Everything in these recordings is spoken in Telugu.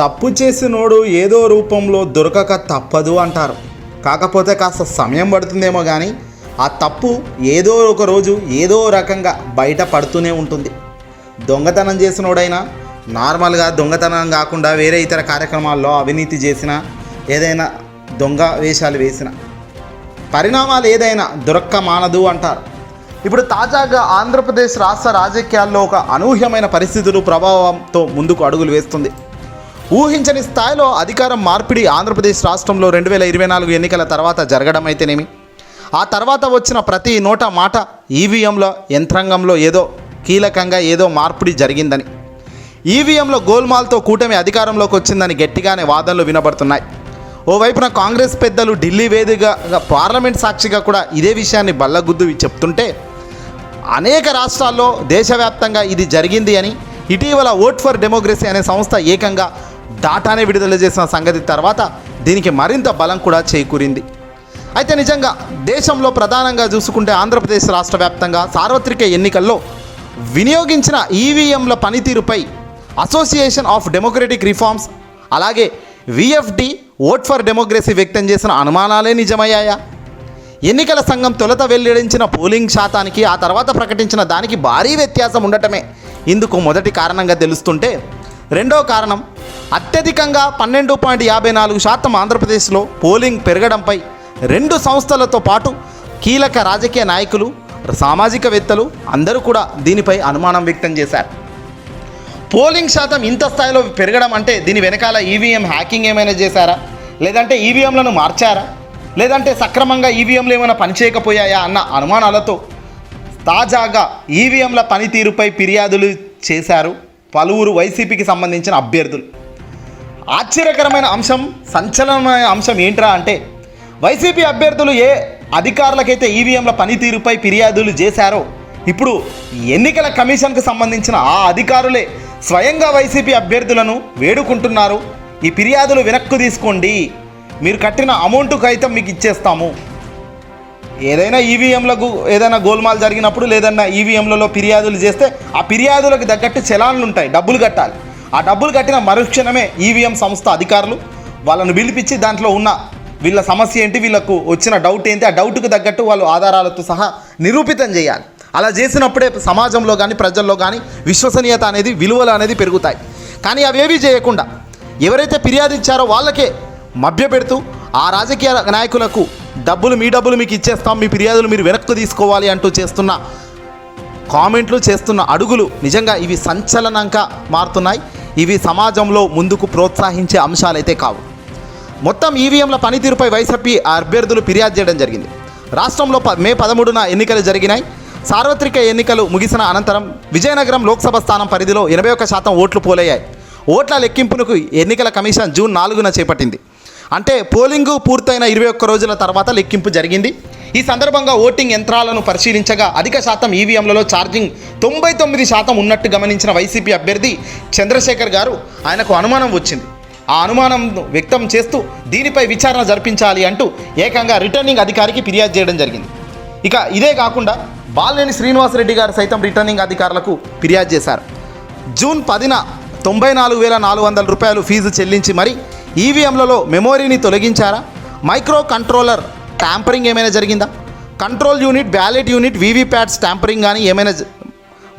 తప్పు చేసినోడు ఏదో రూపంలో దొరకక తప్పదు అంటారు. కాకపోతే కాస్త సమయం పడుతుందేమో కానీ ఆ తప్పు ఏదో ఒక రోజు ఏదో రకంగా బయట పడుతూనే ఉంటుంది. దొంగతనం చేసినోడైనా నార్మల్గా దొంగతనం కాకుండా వేరే ఇతర కార్యక్రమాల్లో అవినీతి చేసిన ఏదైనా దొంగ వేషాలు వేసిన పరిణామాలు ఏదైనా దొరక్క మానదు అంటారు. ఇప్పుడు తాజాగా ఆంధ్రప్రదేశ్ రాష్ట్ర రాజకీయాల్లో ఒక అనూహ్యమైన పరిస్థితులు ప్రభావంతో ముందుకు అడుగులు వేస్తుంది. ఊహించని స్థాయిలో అధికారం మార్పిడి ఆంధ్రప్రదేశ్ రాష్ట్రంలో రెండు వేల ఇరవై నాలుగు ఎన్నికల తర్వాత జరగడం అయితేనేమి ఆ తర్వాత వచ్చిన ప్రతి నోట మాట ఈవీఎంలో యంత్రాంగంలో ఏదో కీలకంగా ఏదో మార్పిడి జరిగిందని. ఈవీఎంలో గోల్మాల్తో కూటమి అధికారంలోకి వచ్చిందని గట్టిగానే వాదనలు వినబడుతున్నాయి. ఓవైపున కాంగ్రెస్ పెద్దలు ఢిల్లీ వేదికగా పార్లమెంట్ సాక్షిగా కూడా ఇదే విషయాన్ని బల్లగుద్దు చెప్తుంటే అనేక రాష్ట్రాల్లో దేశవ్యాప్తంగా ఇది జరిగింది అని ఇటీవల ఓట్ ఫర్ డెమోక్రసీ అనే సంస్థ ఏకంగా డాటానే విడుదల చేసిన సంగతి తర్వాత దీనికి మరింత బలం కూడా చేకూరింది. అయితే నిజంగా దేశంలో ప్రధానంగా చూసుకుంటే ఆంధ్రప్రదేశ్ రాష్ట్ర వ్యాప్తంగా సార్వత్రిక ఎన్నికల్లో వినియోగించిన ఈవీఎంల పనితీరుపై అసోసియేషన్ ఆఫ్ డెమోక్రటిక్ రిఫార్మ్స్ అలాగే విఎఫ్డి ఓట్ ఫర్ డెమోక్రసీ వ్యక్తం చేసిన అనుమానాలే నిజమయ్యాయా? ఎన్నికల సంఘం తొలుత వెల్లడించిన పోలింగ్ శాతానికి ఆ తర్వాత ప్రకటించిన దానికి భారీ వ్యత్యాసం ఉండటమే. ఇందుకు మొదటి కారణంగా తెలుస్తుంటే రెండో కారణం అత్యధికంగా పన్నెండు పాయింట్ యాభై నాలుగు శాతం ఆంధ్రప్రదేశ్లో పోలింగ్ పెరగడంపై రెండు సంస్థలతో పాటు కీలక రాజకీయ నాయకులు సామాజికవేత్తలు అందరూ కూడా దీనిపై అనుమానం వ్యక్తం చేశారు. పోలింగ్ శాతం ఇంత స్థాయిలో పెరగడం అంటే దీని వెనకాల ఈవీఎం హ్యాకింగ్ ఏమైనా చేశారా? లేదంటే ఈవీఎంలను మార్చారా? లేదంటే సక్రమంగా ఈవీఎంలు ఏమైనా పనిచేయకపోయాయా అన్న అనుమానాలతో తాజాగా ఈవీఎంల పనితీరుపై ఫిర్యాదులు చేశారు పలువురు వైసీపీకి సంబంధించిన అభ్యర్థులు. ఆశ్చర్యకరమైన అంశం సంచలనమైన అంశం ఏంట్రా అంటే వైసీపీ అభ్యర్థులు ఏ అధికారులకైతే ఈవీఎంల పనితీరుపై ఫిర్యాదులు చేశారో ఇప్పుడు ఎన్నికల కమిషన్కు సంబంధించిన ఆ అధికారులే స్వయంగా వైసీపీ అభ్యర్థులను వేడుకుంటున్నారు. ఈ ఫిర్యాదులు వెనక్కు తీసుకోండి. మీరు కట్టిన అమౌంట్కు అయితే మీకు ఇచ్చేస్తాము. ఏదైనా ఈవీఎంలకు ఏదైనా గోల్మాల్ జరిగినప్పుడు లేదన్నా ఈవీఎంలలో ఫిర్యాదులు చేస్తే ఆ ఫిర్యాదులకు తగ్గట్టు చలాన్లు ఉంటాయి డబ్బులు కట్టాలి. ఆ డబ్బులు కట్టిన మరుక్షణమే ఈవీఎం సంస్థ అధికారులు వాళ్ళను పిలిపించి దాంట్లో ఉన్న వీళ్ళ సమస్య ఏంటి వీళ్ళకు వచ్చిన డౌట్ ఏంటి ఆ డౌట్కు తగ్గట్టు వాళ్ళు ఆధారాలతో సహా నిరూపితం చేయాలి. అలా చేసినప్పుడే సమాజంలో కానీ ప్రజల్లో కానీ విశ్వసనీయత అనేది విలువలు అనేది పెరుగుతాయి. కానీ అవేవి చేయకుండా ఎవరైతే ఫిర్యాదు ఇచ్చారో వాళ్ళకే మభ్యపెడుతూ ఆ రాజకీయ నాయకులకు డబ్బులు మీ డబ్బులు మీకు ఇచ్చేస్తాం మీ ఫిర్యాదులు మీరు వెనక్కు తీసుకోవాలి అంటూ చేస్తున్న కామెంట్లు చేస్తున్న అడుగులు నిజంగా ఇవి సంచలనంగా మారుతున్నాయి. ఇవి సమాజంలో ముందుకు ప్రోత్సహించే అంశాలైతే కావు. మొత్తం ఈవీఎంల పనితీరుపై వైసీపీ అభ్యర్థులు ఫిర్యాదు చేయడం జరిగింది. రాష్ట్రంలో మే పదమూడున ఎన్నికలు జరిగినాయి. సార్వత్రిక ఎన్నికలు ముగిసిన అనంతరం విజయనగరం లోక్సభ స్థానం పరిధిలో ఎనభై ఒక్క శాతం ఓట్లు పోలయ్యాయి. ఓట్ల లెక్కింపునకు ఎన్నికల కమిషన్ జూన్ నాలుగున చేపట్టింది. అంటే పోలింగు పూర్తయిన ఇరవై ఒక్క రోజుల తర్వాత లెక్కింపు జరిగింది. ఈ సందర్భంగా ఓటింగ్ యంత్రాలను పరిశీలించగా అధిక శాతం ఈవీఎంలలో ఛార్జింగ్ తొంభై తొమ్మిది శాతం ఉన్నట్టు గమనించిన వైసీపీ అభ్యర్థి చంద్రశేఖర్ గారు ఆయనకు అనుమానం వచ్చింది. ఆ అనుమానం వ్యక్తం చేస్తూ దీనిపై విచారణ జరిపించాలి అంటూ ఏకంగా రిటర్నింగ్ అధికారికి ఫిర్యాదు చేయడం జరిగింది. ఇక ఇదే కాకుండా బాలినేని శ్రీనివాసరెడ్డి గారు సైతం రిటర్నింగ్ అధికారులకు ఫిర్యాదు చేశారు. జూన్ పదిన తొంభై నాలుగు వేల నాలుగు వందల రూపాయలు ఫీజు చెల్లించి మరి ఈవీఎంలలో మెమోరీని తొలగించారా? మైక్రో కంట్రోలర్ ట్యాంపరింగ్ ఏమైనా జరిగిందా? Control unit ballot unit VVPATs tampering కానీ ఏమైనా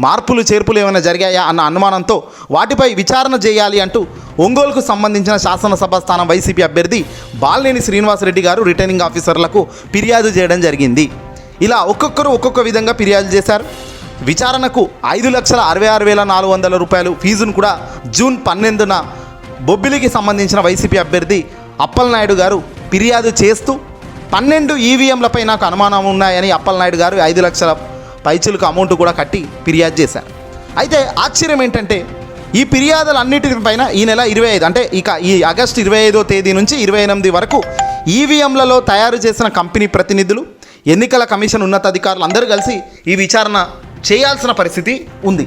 మార్పులు చేర్పులు ఏమైనా జరిగాయా అన్న అనుమానంతో వాటిపై విచారణ చేయాలి అంటూ ఒంగోలుకు సంబంధించిన శాసనసభ స్థానం వైసీపీ అభ్యర్థి బాలినేని శ్రీనివాసరెడ్డి గారు రిటర్నింగ్ ఆఫీసర్లకు ఫిర్యాదు చేయడం జరిగింది. ఇలా ఒక్కొక్కరు ఒక్కొక్క విధంగా ఫిర్యాదు చేశారు. విచారణకు ఐదు లక్షల అరవై ఆరు వేల నాలుగు వందల రూపాయలు ఫీజును కూడా జూన్ పన్నెండున బొబ్బిలికి సంబంధించిన వైసీపీ అభ్యర్థి అప్పలనాయుడు గారు ఫిర్యాదు చేస్తూ పన్నెండు ఈవీఎంలపై నాకు అనుమానం ఉన్నాయని అప్పలనాయుడు గారు ఐదు లక్షల పైచులకు అమౌంట్ కూడా కట్టి ఫిర్యాదు చేశారు. అయితే ఆశ్చర్యం ఏంటంటే ఈ ఫిర్యాదులన్నిటిపైన ఈ నెల ఇరవై ఐదు అంటే ఇక ఈ ఆగస్టు ఇరవై ఐదో తేదీ నుంచి ఇరవై ఎనిమిది వరకు ఈవీఎంలలో తయారు చేసిన కంపెనీ ప్రతినిధులు ఎన్నికల కమిషన్ ఉన్నతాధికారులు అందరూ కలిసి ఈ విచారణ చేయాల్సిన పరిస్థితి ఉంది.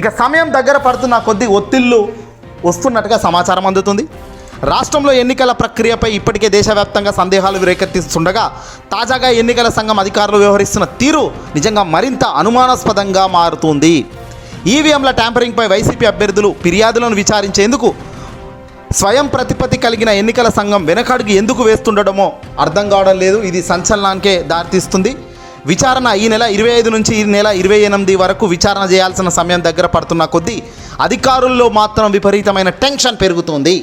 ఇక సమయం దగ్గర పడుతున్న కొద్ది ఒత్తిళ్ళు వస్తున్నట్టుగా సమాచారం అందుతుంది. రాష్ట్రంలో ఎన్నికల ప్రక్రియపై ఇప్పటికే దేశవ్యాప్తంగా సందేహాలు రేకెత్తిస్తుండగా తాజాగా ఎన్నికల సంఘం అధికారులు వ్యవహరిస్తున్న తీరు నిజంగా మరింత అనుమానాస్పదంగా మారుతుంది. ఈవీఎంల ట్యాంపరింగ్పై వైసీపీ అభ్యర్థులు ఫిర్యాదులను విచారించేందుకు స్వయం ప్రతిపత్తి కలిగిన ఎన్నికల సంఘం వెనకడుగు ఎందుకు వేస్తుండడమో అర్థం కావడం లేదు. ఇది సంచలనానికే దారితీస్తుంది. విచారణ ఈ నెల ఇరవై ఐదు నుంచి ఈ నెల ఇరవై ఎనిమిది వరకు విచారణ చేయాల్సిన సమయం దగ్గర పడుతున్న కొద్దీ అధికారుల్లో మాత్రం విపరీతమైన టెన్షన్ పెరుగుతుంది.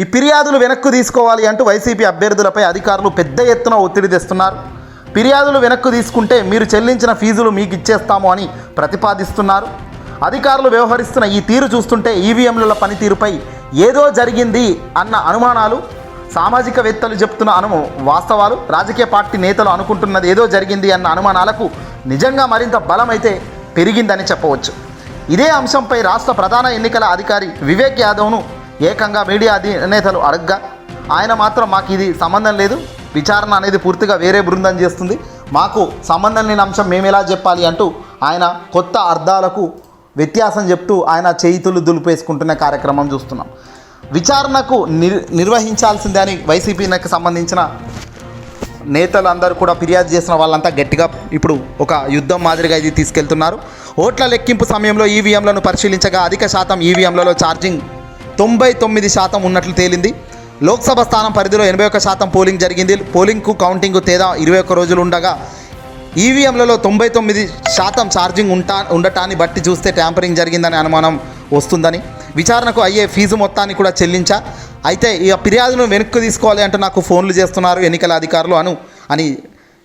ఈ ఫిర్యాదులు వెనక్కు తీసుకోవాలి అంటూ వైసీపీ అభ్యర్థులపై అధికారులు పెద్ద ఎత్తున ఒత్తిడి తెస్తున్నారు. ఫిర్యాదులు వెనక్కు తీసుకుంటే మీరు చెల్లించిన ఫీజులు మీకు ఇచ్చేస్తాము అని ప్రతిపాదిస్తున్నారు. అధికారులు వ్యవహరిస్తున్న ఈ తీరు చూస్తుంటే ఈవీఎంల పనితీరుపై ఏదో జరిగింది అన్న అనుమానాలు సామాజికవేత్తలు చెప్తున్న అను వాస్తవాలు రాజకీయ పార్టీ నేతలు అనుకుంటున్నది ఏదో జరిగింది అన్న అనుమానాలకు నిజంగా మరింత బలమైతే పెరిగిందని చెప్పవచ్చు. ఇదే అంశంపై రాష్ట్ర ప్రధాన ఎన్నికల అధికారి వివేక్ యాదవ్ను ఏకంగా మీడియా అధినేతలు అడగ్గా. ఆయన మాత్రం మాకు ఇది సంబంధం లేదు. విచారణ అనేది పూర్తిగా వేరే బృందం చేస్తుంది. మాకు సంబంధం లేని అంశం మేము ఎలా చెప్పాలి అంటూ ఆయన కొత్త అర్థాలకు వ్యత్యాసం చెప్తూ ఆయన చేతులు దులిపేసుకుంటున్న కార్యక్రమం చూస్తున్నాం. విచారణకు నిర్ నిర్వహించాల్సిందే అని వైసీపీకి సంబంధించిన నేతలు అందరూ కూడా ఫిర్యాదు చేసిన వాళ్ళంతా గట్టిగా ఇప్పుడు ఒక యుద్ధం మాదిరిగా ఇది తీసుకెళ్తున్నారు. ఓట్ల లెక్కింపు సమయంలో ఈవీఎంలను పరిశీలించగా అధిక శాతం ఈవీఎంలలో ఛార్జింగ్ తొంభై తొమ్మిది శాతం ఉన్నట్లు తేలింది. లోక్సభ స్థానం పరిధిలో ఎనభై ఒక్క శాతం పోలింగ్ జరిగింది. పోలింగ్కు కౌంటింగ్కు తేదా ఇరవై ఒక్క రోజులు ఉండగా ఈవీఎంలలో తొంభై తొమ్మిది శాతం ఛార్జింగ్ ఉంటా ఉండటాన్ని బట్టి చూస్తే ట్యాంపరింగ్ జరిగిందనే అనుమానం వస్తుందని. విచారణకు అయ్యే ఫీజు మొత్తాన్ని కూడా చెల్లించా. అయితే ఈ ఫిర్యాదును వెనక్కి తీసుకోవాలి అంటూ నాకు ఫోన్లు చేస్తున్నారు ఎన్నికల అధికారులు అను అని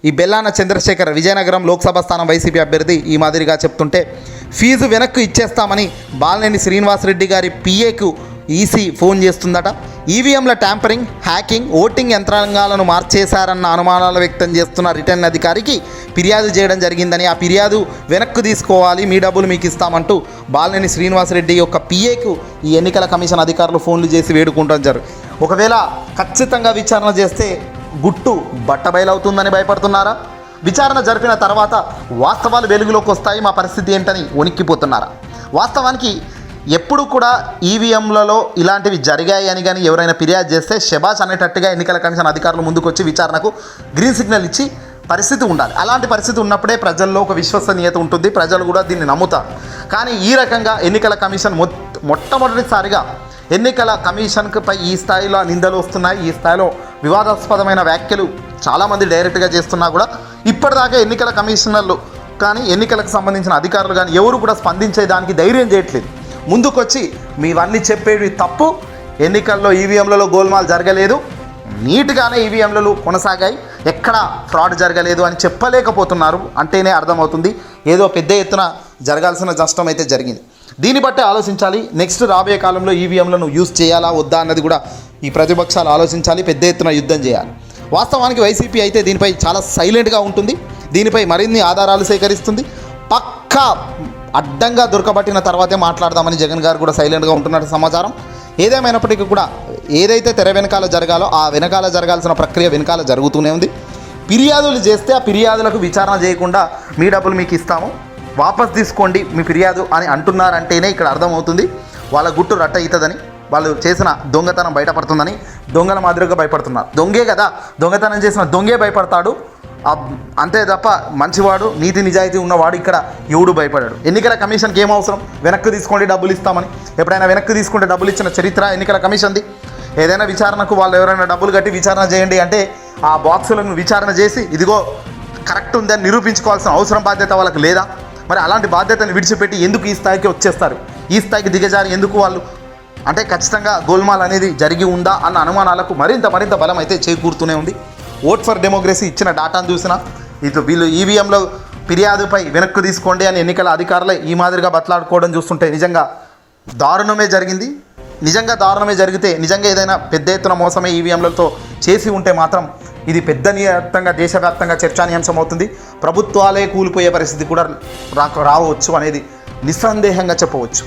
ఈ బెల్లాన చంద్రశేఖర్ విజయనగరం లోక్సభ స్థానం వైసీపీ అభ్యర్థి ఈ మాదిరిగా చెప్తుంటే ఫీజు వెనక్కు ఇచ్చేస్తామని బాలినేని శ్రీనివాసరెడ్డి గారి పిఏకు ఈసీ ఫోన్ చేస్తుందట. ఈవీఎంల ట్యాంపరింగ్ హ్యాకింగ్ ఓటింగ్ యంత్రాంగాలను మార్చేశారన్న అనుమానాలు వ్యక్తం చేస్తున్న రిటర్న్ అధికారికి ఫిర్యాదు చేయడం జరిగిందని ఆ ఫిర్యాదు వెనక్కు తీసుకోవాలి మీ డబ్బులు మీకు ఇస్తామంటూ బాలినేని శ్రీనివాసరెడ్డి యొక్క పిఏకు ఈ ఎన్నికల కమిషన్ అధికారులు ఫోన్లు చేసి వేడుకుంటాం ఒకవేళ ఖచ్చితంగా విచారణ చేస్తే గుట్టు బట్టబయలవుతుందని భయపడుతున్నారా? విచారణ జరిపిన తర్వాత వాస్తవాలు వెలుగులోకి వస్తాయి మా పరిస్థితి ఏంటని వణిక్కిపోతున్నారా వాస్తవానికి ఎప్పుడు కూడా ఈవీఎంలలో ఇలాంటివి జరిగాయి అని కానీ ఎవరైనా ఫిర్యాదు చేస్తే శబాష్ అనేటట్టుగా ఎన్నికల కమిషన్ అధికారులు ముందుకు వచ్చి విచారణకు గ్రీన్ సిగ్నల్ ఇచ్చి పరిస్థితి ఉండాలి. అలాంటి పరిస్థితి ఉన్నప్పుడే ప్రజల్లో ఒక విశ్వసనీయత ఉంటుంది. ప్రజలు కూడా దీన్ని నమ్ముతారు. కానీ ఈ రకంగా ఎన్నికల కమిషన్ మొ మొట్టమొదటిసారిగా ఎన్నికల కమిషన్పై ఈ స్థాయిలో నిందలు వస్తున్నాయి. ఈ స్థాయిలో వివాదాస్పదమైన వ్యాఖ్యలు చాలామంది డైరెక్ట్గా చేస్తున్నా కూడా ఇప్పటిదాకా ఎన్నికల కమిషనర్లు కానీ ఎన్నికలకు సంబంధించిన అధికారులు కానీ ఎవరు కూడా స్పందించేదానికి ధైర్యం చేయట్లేదు. ముందుకొచ్చి మీవన్నీ చెప్పేవి తప్పు. ఎన్నికల్లో ఈవీఎంలలో గోల్మాల్ జరగలేదు. నీట్గానే ఈవీఎంలు కొనసాగాయి. ఎక్కడ ఫ్రాడ్ జరగలేదు అని చెప్పలేకపోతున్నారు. అంటేనే అర్థమవుతుంది. ఏదో పెద్ద ఎత్తున జరగాల్సిన నష్టం అయితే జరిగింది. దీన్ని బట్టి ఆలోచించాలి. నెక్స్ట్ రాబోయే కాలంలో ఈవీఎంలను యూజ్ చేయాలా వద్దా అన్నది కూడా ఈ ప్రతిపక్షాలు ఆలోచించాలి. పెద్ద ఎత్తున యుద్ధం చేయాలి. వాస్తవానికి వైసీపీ అయితే దీనిపై చాలా సైలెంట్గా ఉంటుంది. దీనిపై మరిన్ని ఆధారాలు సేకరిస్తుంది. పక్కా అడ్డంగా దొరకబట్టిన తర్వాతే మాట్లాడదామని జగన్ గారు కూడా సైలెంట్గా ఉంటున్నట్టు సమాచారం. ఏదేమైనప్పటికీ కూడా ఏదైతే తెర వెనకాల జరగాలో ఆ వెనకాల జరగాల్సిన ప్రక్రియ వెనకాల జరుగుతూనే ఉంది. ఫిర్యాదులు చేస్తే ఆ ఫిర్యాదులకు విచారణ చేయకుండా మీ డబ్బులు మీకు ఇస్తాము. వాపస్ తీసుకోండి మీ ఫిర్యాదు అని అంటున్నారంటేనే ఇక్కడ అర్థమవుతుంది. వాళ్ళ గుట్టు రట్ట అవుతుందని వాళ్ళు చేసిన దొంగతనం బయటపడుతుందని దొంగల మాదిరిగా భయపడుతున్నారు. దొంగే కదా దొంగతనం చేసిన దొంగే భయపడతాడు. అంతే తప్ప మంచివాడు నీతి నిజాయితీ ఉన్నవాడు ఇక్కడ ఎవడు భయపడాడు. ఎన్నికల కమిషన్కి ఏం అవసరం? వెనక్కి తీసుకోండి డబ్బులు ఇస్తామని. ఎప్పుడైనా వెనక్కి తీసుకుంటే డబ్బులు ఇచ్చిన చరిత్ర ఎన్నికల కమిషన్ది. ఏదైనా విచారణకు వాళ్ళు ఎవరైనా డబ్బులు కట్టి విచారణ చేయండి అంటే ఆ బాక్సులను విచారణ చేసి ఇదిగో కరెక్ట్ ఉందని నిరూపించుకోవాల్సిన అవసరం బాధ్యత వాళ్ళకి లేదా? మరి అలాంటి బాధ్యతను విడిచిపెట్టి ఎందుకు ఈ స్థాయికి వచ్చేస్తారు? ఈ స్థాయికి దిగజారి ఎందుకు వాళ్ళు? అంటే ఖచ్చితంగా గోల్మాల్ అనేది జరిగి ఉందా అన్న అనుమానాలకు మరింత మరింత బలం అయితే చేకూరుతూనే ఉంది. ఓట్ ఫర్ డెమోక్రసీ ఇచ్చిన డాటాను చూసినా ఇది వీళ్ళు ఈవీఎంలో ఫిర్యాదుపై వెనక్కు తీసుకోండి అని ఎన్నికల అధికారులే ఈ మాదిరిగా బతలాడుకోవడం చూస్తుంటే నిజంగా దారుణమే జరిగింది. నిజంగా దారుణమే జరిగితే నిజంగా ఏదైనా పెద్ద ఎత్తున మోసమే ఈవీఎంలతో చేసి ఉంటే మాత్రం ఇది పెద్ద వ్యాప్తంగా దేశవ్యాప్తంగా చర్చానీయాంశం అవుతుంది. ప్రభుత్వాలే కూలిపోయే పరిస్థితి కూడా రా రావచ్చు అనేది నిస్సందేహంగా చెప్పవచ్చు.